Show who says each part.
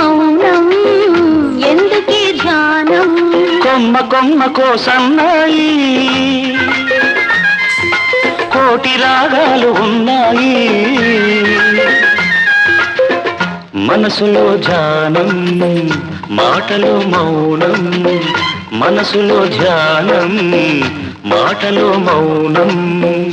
Speaker 1: మౌనం ఎందుకే ధ్యానం? కొమ్మ కొమ్మ కోసన్నాయి. కోటి రాగాలు ఉన్నాయి. మనసులో జానం మాటలు మౌనం. మనసులో జానం మాటలు మౌనం.